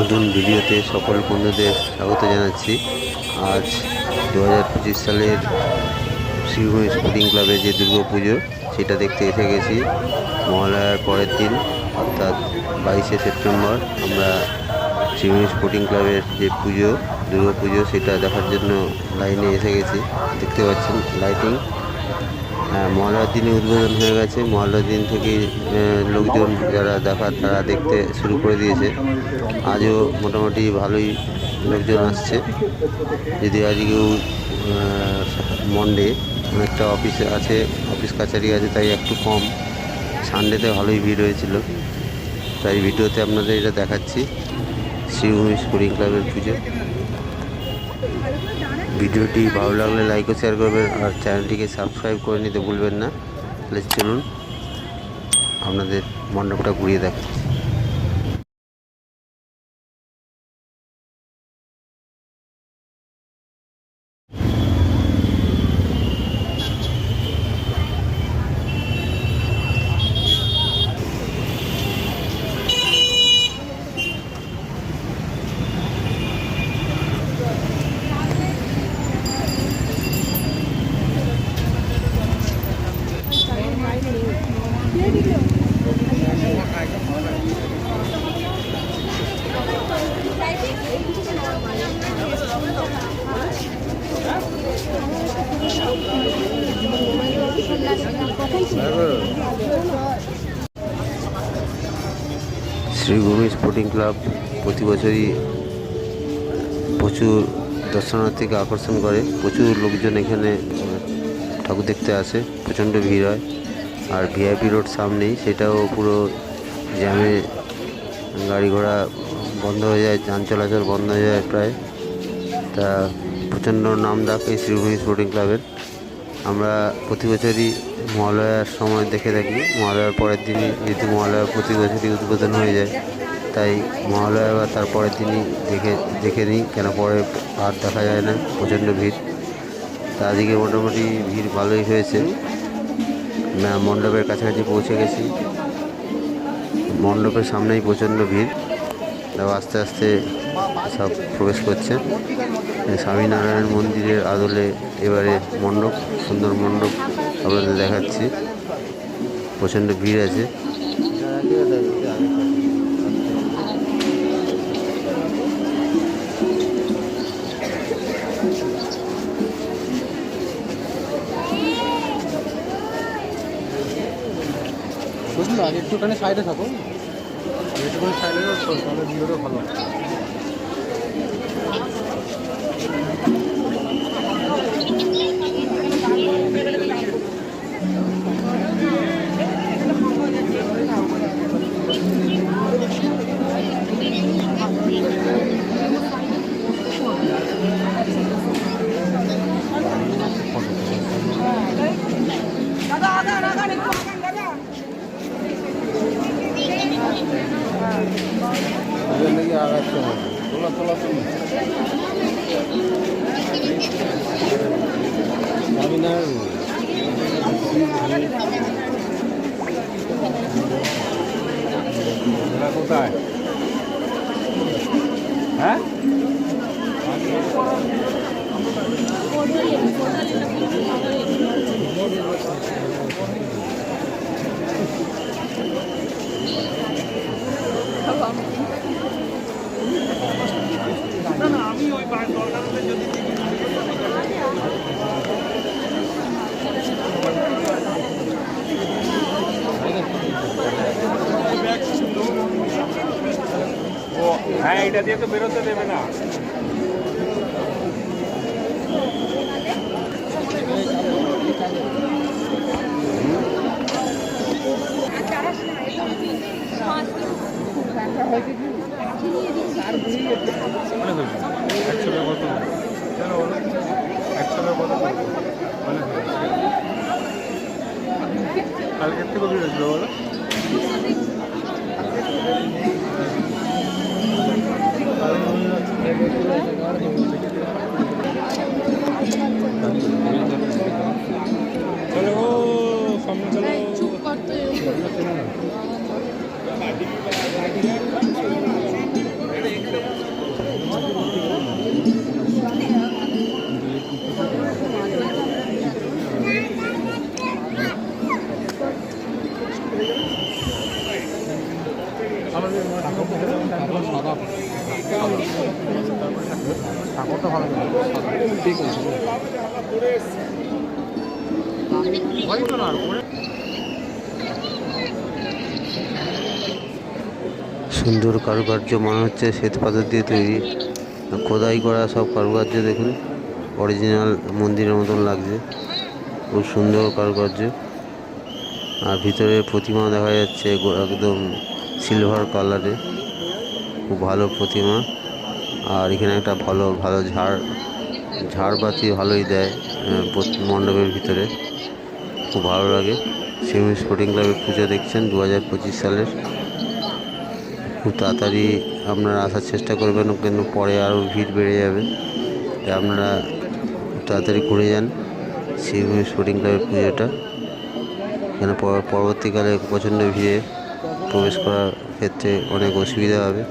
নতুন ভিডিওতে সকল বন্ধুদের স্বাগত জানাচ্ছি। আজ দু হাজার পঁচিশ সালের শ্রীভূমি স্পোর্টিং ক্লাবের যে দুর্গা পুজো, সেটা দেখতে এসে গেছি। মহালয়ার পরের দিন, অর্থাৎ বাইশে সেপ্টেম্বর, আমরা শ্রীভূমি স্পোর্টিং ক্লাবের যে পুজো, দুর্গা পুজো, সেটা দেখার জন্য লাইনে এসে গেছি। দেখতে পাচ্ছেন, লাইটিং মহালয়ার দিনে উদ্বোধন হয়ে গেছে। মহালয়ার দিন থেকে লোকজন যারা দেখার, তারা দেখতে শুরু করে দিয়েছে। আজও মোটামুটি ভালোই লোকজন আসছে। যদি আজকেও মন্ডে অনেকটা অফিসে আছে, অফিস কাছারি আছে, তাই একটু কম। সানডেতে ভালোই ভিড় হয়েছিল। তাই ভিডিওতে আপনাদের এটা দেখাচ্ছি। শ্রীভূমি স্পোর্টিং ক্লাবের পুজো। ভিডিওটি ভালো লাগলে লাইক ও শেয়ার করবেন আর চ্যানেলটিকে সাবস্ক্রাইব করে নিতে ভুলবেন না। তাহলে চলুন, আপনাদের মণ্ডপটা ঘুরিয়ে দেখাচ্ছি শ্রীভূমি স্পোর্টিং ক্লাব প্রতি বছরই প্রচুর দর্শনার্থীকে আকর্ষণ করে। প্রচুর লোকজন এখানে ঠাকুর দেখতে আসে, প্রচণ্ড ভিড় হয়। আর ভিআইপি রোড সামনেই, সেটাও পুরো জ্যামে গাড়ি ঘোড়া বন্ধ হয়ে যায়, যান চলাচল বন্ধ হয়ে যায় প্রায়। তা প্রচণ্ড নাম ডাক এই শ্রীভূমি স্পোর্টিং ক্লাবের। আমরা প্রতি বছরই মহালয়ার সময় দেখে থাকি। মহালয়ার পরের দিনই যেহেতু মহালয়া প্রতি বছরই উদ্বোধন হয়ে যায়, তাই মহালয়া বা তার পরের দিনই দেখে দেখে নিই কেন পরে আর দেখা যায় না, প্রচণ্ড ভিড়। তা আজকে মোটামুটি ভিড় ভালোই হয়েছে। মণ্ডপের কাছাকাছি পৌঁছে গেছি। মণ্ডপের সামনেই প্রচণ্ড ভিড়। তাও আস্তে আস্তে সব প্রবেশ করছে। স্বামীনারায়ণ মন্দিরের আদলে এবারে মণ্ডপ, সুন্দর মণ্ডপ আপনাদের দেখাচ্ছি। প্রচণ্ড ভিড় আছে। একটুখানি সাইডে একটুখানি সাইডে ভালো Thank you. নাকি আগাচ্ছে হবে তোলা তোলা তুমি আমি না কোথায় হ্যাঁ এটা দিয়ে তো বেরোতে দেবে না। একশো একশো হয়েছে। কালকের থেকে হয়েছিল বলো। সুন্দর কারুকার্য মনে হচ্ছে, শ্বেত পাথর দিয়ে তৈরি। খোদাই করা সব কারুকার্য দেখুন অরিজিনাল মন্দিরের মতন লাগছে। খুব সুন্দর কারুকার্য। আর ভিতরে প্রতিমা দেখা যাচ্ছে একদম সিলভার কালারে খুব ভালো প্রতিমা। আর এখানে একটা ভালো ভালো ঝাড় ঝাড়বাতি ভালোই দেয় মণ্ডপের ভিতরে। খুব ভালো লাগে। শিবনী স্পোর্টিং ক্লাবের পুজো দেখছেন দু হাজার পঁচিশ সালের। খুব তাড়াতাড়ি আপনারা আসার চেষ্টা করবেন, কিন্তু পরে আরও ভিড় বেড়ে যাবে। তাই আপনারা তাড়াতাড়ি ঘুরে যান শিবভূমি স্পোর্টিং ক্লাবের পুজোটা। পর- পরবর্তীকালে প্রচণ্ড ভিড়ে প্রবেশ করার ক্ষেত্রে অনেক অসুবিধা হবে।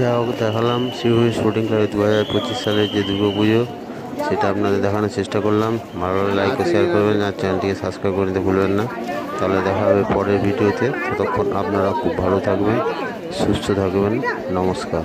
যা হোক, দেখালাম শিবভূমি স্পোর্টিং ক্লাবে দু হাজার পঁচিশ সালের যে পুজো সেটা আপনাদের দেখানোর চেষ্টা করলাম। ভালো লাইক ও শেয়ার করবেন আর চ্যানেলটিকে সাবস্ক্রাইব করে নিতে ভুলবেন না। তাহলে দেখা হবে পরের ভিডিওতে। ততক্ষণ আপনারা খুব ভালো থাকবেন, সুস্থ থাকবেন। নমস্কার।